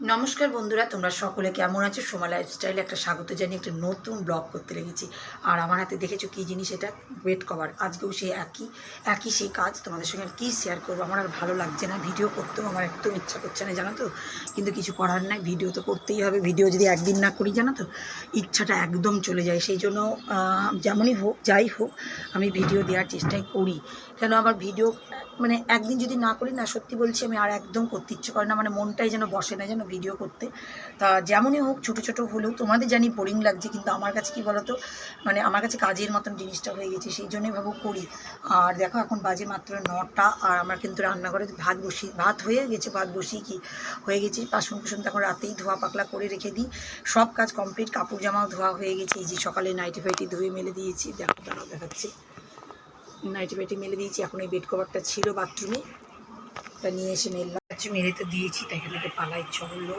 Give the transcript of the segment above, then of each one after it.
নমস্কার বন্ধুরা, তোমরা সকলে কেমন আছো? সোমা লাইফস্টাইলে একটা স্বাগত জানিয়ে একটা নতুন ব্লগ করতে লেগেছি। আর আমার হাতে দেখেছ কী জিনিস এটা? ওয়েট কভার আজকেও সেই একই একই সেই কাজ। তোমাদের সঙ্গে কী শেয়ার করব? আমার আর ভালো লাগছে না। ভিডিও করতেও আমার একদম ইচ্ছা করছে না, জানো তো? কিন্তু কিছু করার নাই। ভিডিও তো করতেই হবে। ভিডিও যদি একদিন না করি, জানো তো? ইচ্ছাটা একদম চলে যায়। সেই জন্য যেমনই হোক, যাই হোক, আমি ভিডিও দেওয়ার চেষ্টাই করি। কেন আমার ভিডিও মানে একদিন যদি না করি না, সত্যি বলছি আমি আর একদম করতে ইচ্ছে করে না মানে মনটাই যেন বসে না যেন ভিডিও করতে। তা যেমনই হোক, ছোটো ছোটো হলেও তোমাদের জানি বোরিং লাগছে, কিন্তু আমার কাছে কি বলতো মানে আমার কাছে কাজের মতন জিনিসটা হয়ে গেছে, সেই জন্যই ভাবো করি। আর দেখো এখন বাজে মাত্র নটা, আর আমার কিন্তু রান্নাঘরে ভাত বসি, ভাত হয়ে গেছে, ভাত বসিয়ে কি হয়ে গেছে, বাসন কুসন তখন রাতেই ধোয়া পাকলা করে রেখে দিই। সব কাজ কমপ্লিট কাপড় জামাও ধোয়া হয়ে গেছে, এই যে সকালে নাইটি ফাইটি ধুয়ে মেলে দিয়েছি, দেখো দাঁড়াও দেখাচ্ছি। নাইটি ফাইটি মেলে দিয়েছি, এখন এই বেড কভারটা ছিল বাথরুমে তা নিয়ে এসে মেললাম। আচ্ছা মেলে তো দিয়েছি, তাই এখান থেকে পালাই চলল।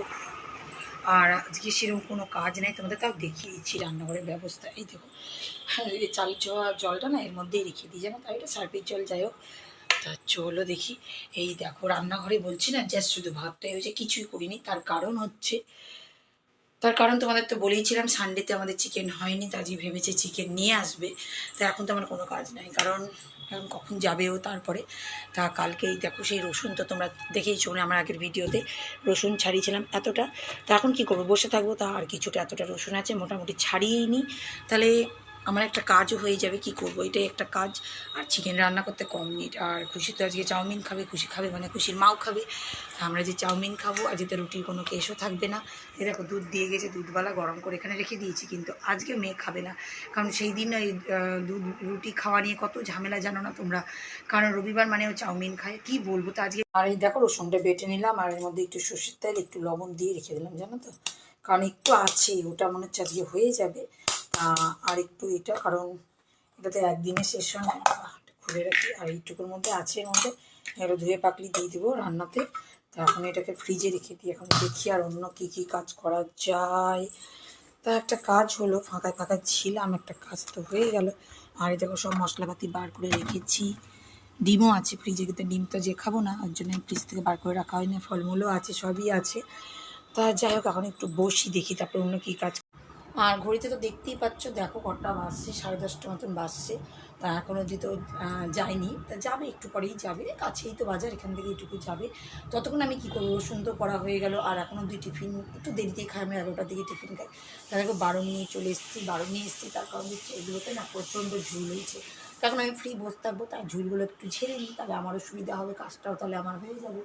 আর আজকে সেরকম কোনো কাজ নেই, তোমাদের তাও দেখিয়ে দিচ্ছি রান্নাঘরের ব্যবস্থা। এই দেখো, এই চাল জল জলটা না এর মধ্যেই রেখে দিই জানো তাই, এটা সার্ফের জল, যাই হোক। তা চলো দেখি। এই দেখো, রান্নাঘরে বলছি না জাস্ট শুধু ভাতটাই হয়েছে, কিছুই করিনি। তার কারণ হচ্ছে তার কারণ তোমাদের তো বলেইছিলাম সানডেতে আমাদের চিকেন হয়নি তা আজকে ভেবেছে চিকেন নিয়ে আসবে। তা এখন তো আমার কোনো কাজ নাই, কারণ এখন কখন যাবেও তারপরে। তা কালকেই দেখো সেই রসুন তো তোমরা দেখেইছো না, আমার আগের ভিডিওতে রসুন ছাড়িয়েছিলাম এতটা। তা এখন কি করব? বসে থাকব, তা আর কিছুটা এতটা রসুন আছে, মোটামুটি ছাড়িয়েই নিই তাহলে আমার একটা কাজও হয়ে যাবে, কি করব? এটাই একটা কাজ। আর চিকেন রান্না করতে কম মিনিট আর খুশি তো আজকে চাউমিন খাবে, খুশি খাবে মানে খুশির মাও খাবে। আমরা যে চাউমিন খাব, আজকে তো রুটির কোনো কেসও থাকবে না। এই দেখো, দুধ দিয়ে গেছে, দুধওয়ালা গরম করে এখানে রেখে দিয়েছি, কিন্তু আজকে মেয়ে খাবে না। কারণ সেই দিন ওই দুধ, রুটি খাওয়া নিয়ে কত ঝামেলা জানো না তোমরা? কারণ রবিবার মানে ও চাউমিন খায়, কি বলব তো আজকে? আর এই দেখো, রসুনটা বেটে নিলাম, আর এর মধ্যে একটু সর্ষের তেল, একটু লবণ দিয়ে রেখে দিলাম, জানো তো? কারণ একটু আছে, ওটা মনে হচ্ছে আজকে হয়ে যাবে। আর একটু এটা, কারণ এটাতে একদিনে শেষ হয় না। খুলে রাখি, আর এইটুকুর মধ্যে আছে এর মধ্যে। এগুলো ধুয়ে পাকলি দিয়ে দেবো রান্নাতে। তা এখন এটাকে ফ্রিজে রেখে দিই। এখন দেখি আর অন্য কী কী কাজ করা যায়। তা একটা কাজ হলো, ফাঁকায় ফাঁকায় ছিলাম, একটা কাজ তো হয়ে গেল। আর দেখো সব মশলাপাতি বার করে রেখেছি। ডিমও আছে ফ্রিজে কিন্তু ডিম তো যে খাব না, ওর জন্য ফ্রিজ থেকে বার করে রাখা হয় না ফলমূলও আছে, সবই আছে। তা যাই হোক, এখন একটু বসি, দেখি তারপরে অন্য কী কাজ আর ঘড়িতে তো দেখতেই পাচ্ছ, দেখো কটা বাসছে সাড়ে দশটা মতন বাসছে তা এখন অবধি তো যায়নি। তা যাবে, একটু পরেই যাবে। কাছেই তো বাজার, এখান থেকে এটুকু যাবে। ততক্ষণ আমি কী করব? রসুন তো করা হয়ে গেল, আর এখন অবধি টিফিন, একটু দেরিতেই খাই, আমি এগারোটার দিকে টিফিন খাই। তার আগে বারো নিয়ে চলে এসেছি, বারো নিয়ে এসেছি, তার কারণ হচ্ছে এগুলোতে না প্রচণ্ড ঝুল হয়েছে। তখন আমি ফ্রি বসে থাকব তার ঝুলগুলো একটু ঝেড়ে নিই, তাহলে আমারও সুবিধা হবে, কাজটাও তাহলে আমার হয়ে যাবে।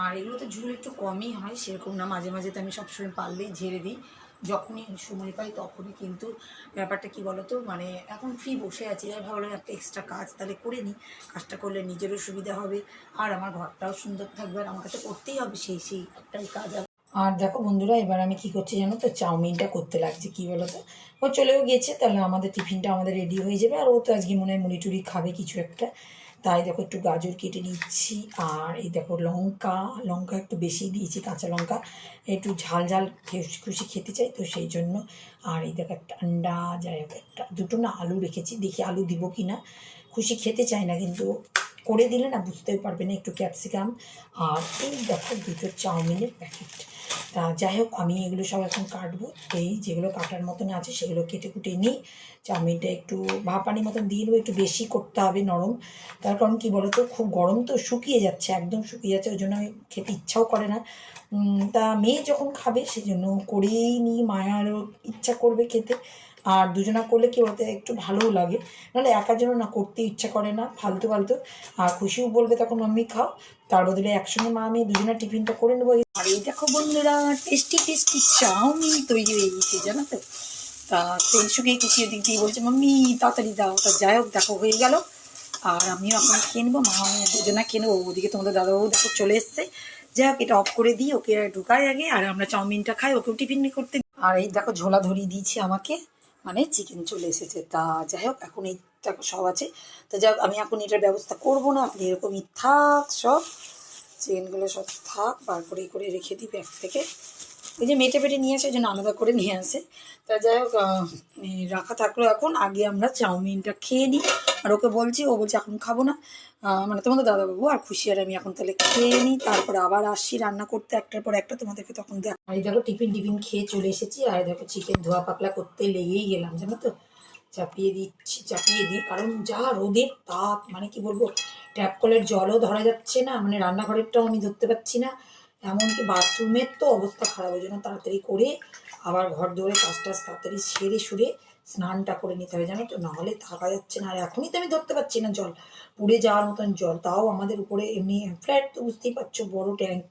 আর এগুলোতে ঝুল একটু কমই হয়, সেরকম না। মাঝে মাঝে তো আমি সবসময় পারলেই ঝেড়ে দিই, যখনই সময় পাই তখনই। কিন্তু ব্যাপারটা কি বলতো? মানে এখন ফ্রি বসে আছি, তাই ভাবলাম একটা এক্সট্রা কাজ তাহলে করে নিই। কাজটা করলে নিজেরও সুবিধা হবে, আর আমার ঘরটাও সুন্দর থাকবে, আর আমাকে তো করতেই হবে সেই সেই একটাই কাজ আর। আর দেখো বন্ধুরা, এবার আমি কি করছি জানো তো? চাউমিনটা করতে লাগছে, কি বলো তো ও চলেও গেছে, তাহলে আমাদের টিফিনটা আমাদের রেডি হয়ে যাবে, আর ও তো আজকে মনে হয় মুড়ি টুড়ি খাবে কিছু একটা। তাই দেখো একটু গাজর কেটে নিচ্ছি, আর এই দেখো লঙ্কা লঙ্কা একটু বেশি দিয়েছি, কাঁচা লঙ্কা। একটু ঝাল ঝাল খুশি খেতে চাই, তো সেই জন্য। আর এই দেখো একটা আন্ডা, যাই হোক, একটা দুটো না আলু রেখেছি, দেখি আলু দিব কি না। খুশি খেতে চায় না, কিন্তু করে দিলে না বুঝতেও পারবে না, একটু ক্যাপসিকাম। আর এই দেখো দুটো চাউমিনের প্যাকেট। তা যাই হোক, আমি এগুলো সব এখন কাটবো। এই যেগুলো কাটার মতন আছে, সেগুলো কেটে কুটে নিই। চাউমিনটা একটু ভাপানির মতন দিয়ে নেব, একটু বেশি করতে হবে নরম। তার কারণ কি বলতো, খুব গরম তো শুকিয়ে যাচ্ছে, একদম শুকিয়ে যাচ্ছে, ওই জন্য খেতে ইচ্ছাও করে না। তা মেয়ে যখন খাবে সেই জন্য করেই নিই, মায়ারও ইচ্ছা করবে খেতে। আর দুজনা করলে কি বলতে একটু ভালোও লাগে। নাহলে একার জন্য না করতে ইচ্ছা করে না, ফালতু ফালতু। আর খুশিও বলবে তখন, মাম্মি, খাও। তার বদলে একসঙ্গে মা, আমি দুজনে টিফিনটা করে নেব। আর এই দেখো বন্ধুরা, টেস্টি টেস্টি চাউমিন তৈরি হয়ে গেছে, জানো তো? তা তেল শুকিয়ে খুশি ওদিক দিয়ে বলছে, মাম্মি, তাড়াতাড়ি দাও। তা যাই হোক, দেখো, হয়ে গেল। আর আমিও এখন খেয়ে নেব, মা আমি দুজনা খেয়ে নেব। ওদিকে তোমাদের দাদাবাবু দেখো চলে এসছে। যাই হোক, এটা অফ করে দিই, ওকে ঢুকাই আগে। আর আমরা চাউমিনটা খাই, ওকেও টিফিন করতে। আর এই দেখো, ঝোলা ধরিয়ে দিয়েছি আমাকে। মানে চিকেন চলে এসেছে। তা যাই হোক এখন এই সব আছে। তো যাই হোক আমি এখন এটার ব্যবস্থা করব না। আপনি এরকমই থাক সব। চিকেনগুলো সব থাক, বার করে করে রেখে দিই ব্যাগ থেকে। ওই যে মেটে পেটে নিয়ে আসে ওই জন্য আলাদা করে নিয়ে আসে। তা যাই হোক রাখা থাকল এখন। আগে আমরা চাউমিনটা খেয়ে নিই। আর ওকে বলছি, ও বলছে, এখন খাব না। মানে তোমাদের দাদাবাবু আর খুশি আর আমি এখন তাহলে খেয়ে নিই, তারপরে আবার আসছি রান্না করতে একটার পর একটা তোমাদেরকে তখন দেখ আর দেখো টিফিন টিফিন খেয়ে চলে এসেছি, আর দেখো চিকেন ধোয়া পাকলা করতে লেগেই গেলাম, জানো তো? চাপিয়ে দিচ্ছি, চাপিয়ে দিই, কারণ যা রোদের তাপ মানে কি বলব, ট্যাপ কলের জলও ধরা যাচ্ছে না মানে রান্নাঘরেরটাও আমি ধরতে পারছি না, এমনকি বাথরুমের তো অবস্থা খারাপ, ওই জন্য তাড়াতাড়ি করে আবার ঘর দৌড়ে কাজ টাজ তাড়াতাড়ি সেরে সুরে স্নানটা করে নিতে হবে, জানো তো? নাহলে থাকা যাচ্ছে না। আর এখনই তো আমি ধরতে পারছি না জল। পুড়ে যাওয়ার মতন জল। তাও আমাদের উপরে এমনি ফ্ল্যাট তো বুঝতেই পারছ, বড় ট্যাঙ্ক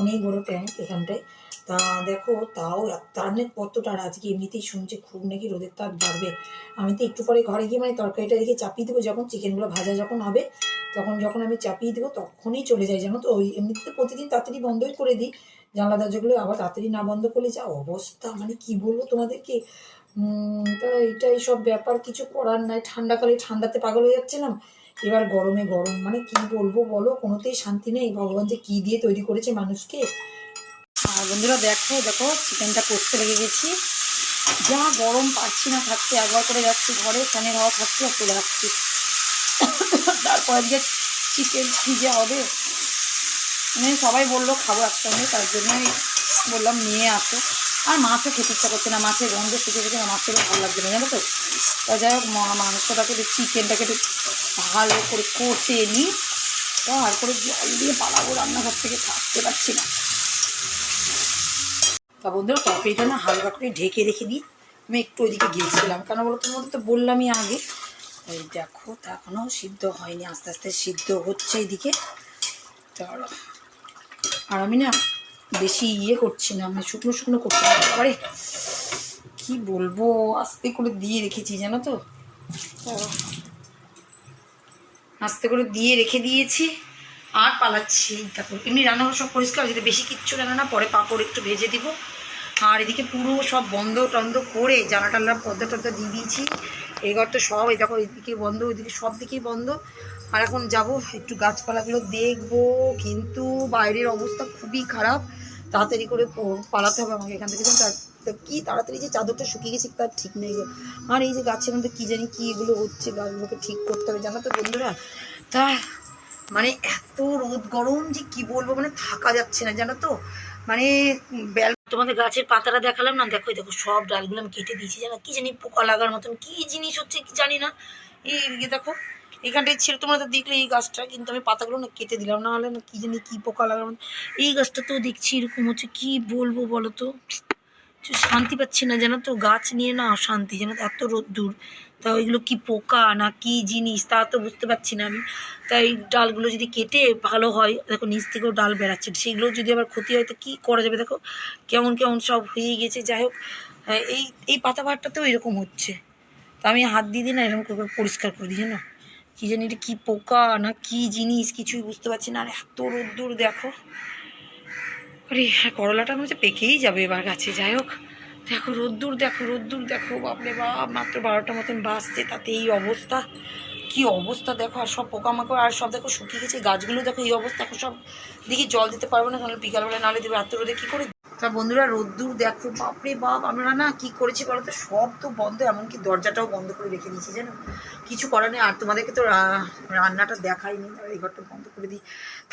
অনেক বড় ট্যাঙ্ক এখানটায়। তা দেখো, তাও তার মানে কতটা আজকে এমনিতেই শুনছে, খুব নাকি রোদের তাপ বাড়বে। আমি তো একটু পরে ঘরে গিয়ে মানে তরকারিটা দিকে চাপিয়ে দেবো। যখন চিকেনগুলো ভাজা যখন হবে, তখন যখন আমি চাপিয়ে দেবো, তখনই চলে যাই, জানো তো? ওই এমনিতে প্রতিদিন তাড়াতাড়ি বন্ধই করে দিই। জানলা দরজাগুলো আবার তাড়াতাড়ি না বন্ধ করলে যা অবস্থা। মানে কি বলব তোমাদেরকে? তা এটাই সব ব্যাপার। কিছু করার নাই। ঠান্ডাকালে ঠান্ডাতে পাগল হয়ে যাচ্ছিলাম। এবার গরমে গরম। মানে কি বলব বলো? কোনোতেই শান্তি নেই। ভগবান যে কি দিয়ে তৈরি করেছে মানুষকে। আর বন্ধুরা দেখো দেখো চিকেনটা করতে লেগে গেছি। যা গরম পাচ্ছি না থাকতে। একবার করে যাচ্ছি ঘরে, ফ্যানের হাওয়া খাচ্ছি আর চলে যাচ্ছি তারপর আজকে চিকেন যে হবে মানে সবাই বলল, খাব একসঙ্গে। তার জন্যই বললাম, নিয়ে আসো। আর মাছও খেতে ইচ্ছা করছে না, মাছের গন্ধ শুকে গেছে না মাছেরও ভালো লাগছে না, জানো তো? তা যাই হোক মাংসটাকে চিকেনটাকে একটু ভালো করে কষে নিই করে জল দিয়ে পালাবো রান্নাঘর থেকে, থাকতে পারছি না। তা বন্ধুরা, তরকারিটা না হালকা করে ঢেকে রেখে দিই। আমি একটু ওইদিকে গিয়েছিলাম। কেন বলো তোমাদের তো বললামই আগে। এই দেখো, তা এখনও সিদ্ধ হয়নি, আস্তে আস্তে সিদ্ধ হচ্ছে এদিকে। তার আর আমি না বেশি ইয়ে করছি না মানে শুকনো শুকনো করছি এবারে কি বলব? আস্তে করে দিয়ে রেখেছি, জানো তো? আস্তে করে দিয়ে রেখে দিয়েছি, আর পালাচ্ছি। তারপর এমনি রান্নাঘর সব পরিষ্কার যেটা বেশি কিচ্ছু রান্না না। পরে পাঁপড় একটু ভেজে দিব। আর এদিকে পুরো সব বন্ধ টন্ধ করে জানা টাল্লা পর্দা টর্দা দিয়ে দিয়েছি। এই ঘর তো সব, এই দেখো, এদিকে বন্ধ, ওইদিকে সব দিকেই বন্ধ। আর এখন যাব একটু গাছপালাগুলো দেখব, কিন্তু বাইরের অবস্থা খুবই খারাপ। তাড়াতাড়ি করে পালাতে হবে আমাকে এখান থেকে কি তাড়াতাড়ি যে চাদরটা শুকিয়ে গেছে তার ঠিক নেই আর এই যে গাছের মধ্যে কী জানি কী এগুলো হচ্ছে, গাছগুলোকে ঠিক করতে হবে। জানো তো বন্ধুরা, তা মানে এত রোদ গরম যে কি বলব মানে থাকা যাচ্ছে না, জানো তো? মানে বেল, তোমাদের গাছের পাতাটা দেখালাম না? দেখো দেখো, সব ডালগুলো আমি কেটে দিয়েছি, জানো? কি জানি পোকা লাগার মতন, কি জিনিস হচ্ছে কি জানি না? এই দেখো। এখানটায় ছিল তোমরা তো দেখলে এই গাছটা কিন্তু আমি পাতাগুলো না কেটে দিলাম। না হলে না কি জানি কি পোকা লাগার মতন এই গাছটা তো দেখছি এরকম হচ্ছে কি বলব বলো তো? শান্তি পাচ্ছি না জানো তো? গাছ নিয়ে না অশান্তি জানো তো? এত রোদ্দুর। তা ওইগুলো কি পোকা না কি জিনিস তা তো বুঝতে পারছি না আমি। তাই ডালগুলো যদি কেটে ভালো হয় দেখো নিচ থেকেও ডাল বেড়াচ্ছে। সেগুলো যদি আবার ক্ষতি হয় তো কী করা যাবে দেখো? কেমন কেমন সব হয়ে গেছে যাই হোক। আহ, এই এই পাতা ভাতটাতেও এরকম হচ্ছে। তা আমি হাত দিয়ে দিই না এরকম করে করে পরিষ্কার করে দিই জানো? কী জানি এটা কী পোকা না কী জিনিস, কিছুই বুঝতে পারছি না। আর এত রোদ্দুর, দেখো। আরে হ্যাঁ করলাটা মনে হচ্ছে পেকেই যাবে এবার গাছে। যাই হোক, দেখো রোদ্দুর দেখো রোদ্দুর, দেখো, বাপরে বাপ, মাত্র বারোটা মতন বাসছে তাতে এই অবস্থা। কি অবস্থা, দেখো, আর সব পোকামাকড়, আর সব, দেখো, শুকিয়ে গেছে। গাছগুলো, দেখো, এই অবস্থা, এখন সব দিকে জল দিতে পারব না, তাহলে বিকালবেলা নাহলে দেবে। এত রোদে কী করে তা বন্ধুরা, রোদ্দুর দেখো, বাপরে বাপ, আমরা না কি করেছি বলো তো? সব তো বন্ধ, এমনকি দরজাটাও বন্ধ করে রেখে দিয়েছি, জানো? কিছু করার নেই, আর তোমাদেরকে তো রান্নাটা দেখাইনি, এই ঘরটা বন্ধ করে দিই।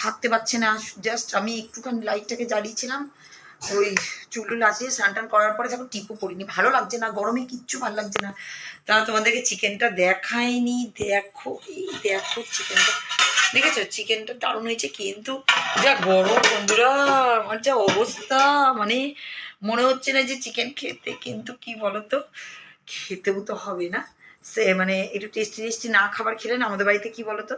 থাকতে পারছে না জাস্ট আমি একটুখানি লাইটটাকে জ্বালিয়েছিলাম, ওই চুলটুল আছে, স্নান টান করার পরে যখন টিপও পড়িনি। ভালো লাগছে না, গরমে কিচ্ছু ভালো লাগছে না। তা তোমাদেরকে চিকেনটা দেখাইনি, দেখো, এই দেখো চিকেনটা দেখেছ? চিকেনটা দারুণ হয়েছে কিন্তু যা গরম বন্ধুরা, আমার যা অবস্থা মানে মনে হচ্ছে না যে চিকেন খেতে, কিন্তু কি বলতো? খেতেও তো হবে না। সে মানে একটু টেস্টি টেস্টি না খাবার খেলে না আমাদের বাড়িতে কি বলতো?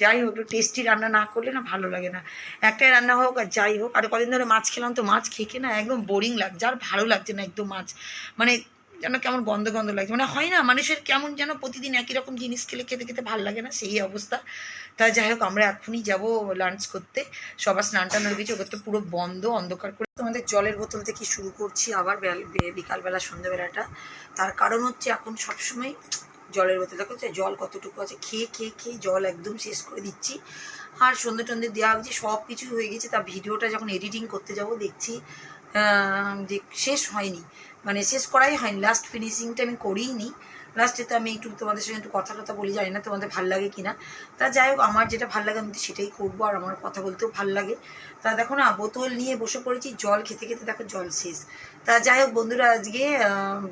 যাই হোক, একটু টেস্টি রান্না না করলে না ভালো লাগে না। একটাই রান্না হোক আর যাই হোক, আর কদিন ধরে মাছ খেলাম তো মাছ খেয়ে না একদম বোরিং লাগছে, আর ভালো লাগছে না একদম মাছ। মানে যেন কেমন গন্ধ গন্ধ লাগছে। মানে হয় না, মানুষের কেমন যেন প্রতিদিন একই রকম জিনিস খেলে, খেতে খেতে ভালো লাগে না, সেই অবস্থা। তা যাই হোক, আমরা এখনই যাব লাঞ্চ করতে। সবার স্নান টান গেছে ওকে তো পুরো বন্ধ, অন্ধকার করে। তোমাদের জলের বোতল থেকে শুরু করছি আবার বিকালবেলা সন্ধ্যাবেলাটা। তার কারণ হচ্ছে এখন সবসময় জলের বোতল, দেখো জল কতটুকু আছে, খেয়ে খেয়ে খেয়ে জল একদম শেষ করে দিচ্ছি। আর সন্ধে টন্ধে দেওয়া হয়েছে সব কিছু হয়ে গেছে, তা ভিডিওটা যখন এডিটিং করতে যাব, দেখছি যে শেষ হয়নি। মানে শেষ করাই হয়নি লাস্ট ফিনিশিংটা আমি করিনি লাস্টে তো আমি একটু তোমাদের সঙ্গে একটু কথা টথা বলি, জানি না তোমাদের ভালো লাগে কি না তা যাই হোক, আমার যেটা ভালো লাগে আমি তো সেটাই করব, আর আমার কথা বলতেও ভালো লাগে। তা দেখো না, বোতল নিয়ে বসে পড়েছি, জল খেতে খেতে দেখো জল শেষ। তা যাই হোক বন্ধুরা, আজকে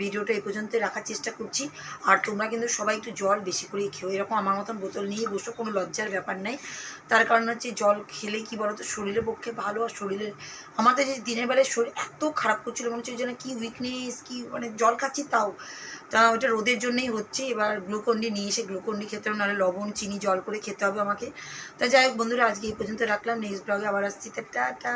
ভিডিওটা এই পর্যন্ত রাখার চেষ্টা করছি। আর তোমরা কিন্তু সবাই একটু জল বেশি করে খেও। এরকম আমার মতন বোতল নিয়ে বসো, কোনো লজ্জার ব্যাপার নাই। তার কারণ হচ্ছে জল খেলে কি বলতো, শরীরের পক্ষে ভালো, আর শরীরের, আমাদের যে দিনের বেলায় শরীর এত খারাপ করছিল, মনে হচ্ছে যেন কি উইকনেস কি মানে জল খাচ্ছি তাও। তা ওটা রোদের জন্যই হচ্ছে। এবার গ্লুকন্ডি নিয়ে এসে গ্লুকন্ডি খেতে হবে, নাহলে লবণ, চিনি, জল করে খেতে হবে আমাকে। তা যাই হোক বন্ধুরা, আজকে এই পর্যন্ত রাখলাম। নেক্সট ব্লগে আবার আসছি। তা টা.